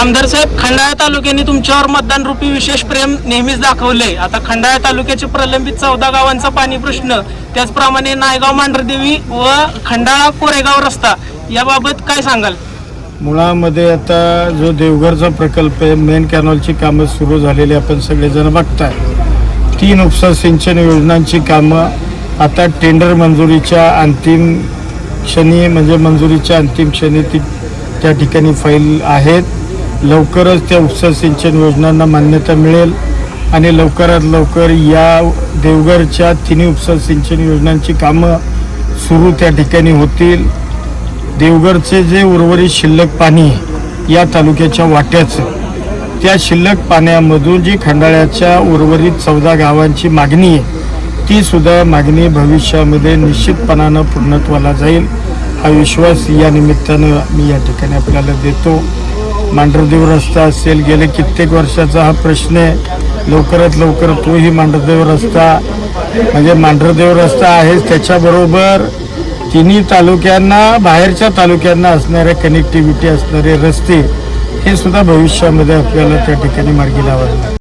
आमदार साहेब खंडाळा तालुक्याने तुमच्यावर मतदान रूपी विशेष प्रेम नेहमीच दाखवले आता खंडाळा तालुक्याचे प्रलंबित चौदा गावांचा पाणी प्रश्न त्याचप्रमाणे नायगाव मांढरदेवी व खंडाळा कोरेगाव रस्ता याबाबत काय सांगाल? मुळामध्ये आता जो देवघरचा प्रकल्प आहे मेन कॅनॉलची कामं सुरू झालेली आपण सगळेजण बघताय. तीन उपसा सिंचन योजनांची कामं आता टेंडर मंजुरीच्या अंतिम क्षणी म्हणजे मंजुरीच्या अंतिम क्षणी ती त्या ठिकाणी फाईल आहेत. लवकरच त्या उपसा सिंचन योजनांना मान्यता मिळेल आणि लवकरात लवकर या देवघरच्या तिन्ही उपसा सिंचन योजनांची कामं सुरू त्या ठिकाणी होतील. देवगडचे जे उर्वरित शिल्लक पाणी आहे, या तालुक्याच्या वाट्याचं त्या शिल्लक पाण्यामधून जी खंडाळ्याच्या उर्वरित चौदा गावांची मागणी आहे ती सुद्धा मागणी भविष्यामध्ये निश्चितपणानं पूर्णत्वाला जाईल. हा विश्वास या निमित्तानं मी या ठिकाणी आपल्याला देतो. मांढरदेव रस्ता असेल गेले कित्येक वर्षाचा हा प्रश्न आहे. लवकरात लवकर तोही मांढरदेव रस्ता म्हणजे मांढरदेव रस्ता आहेच त्याच्याबरोबर तिन्ही तालुक्यांना बाहेरच्या तालुक्यांना असणारे कनेक्टिव्हिटी असणारे रस्ते हे सुद्धा भविष्यामध्ये आपल्याला त्या ठिकाणी मार्गी लावावे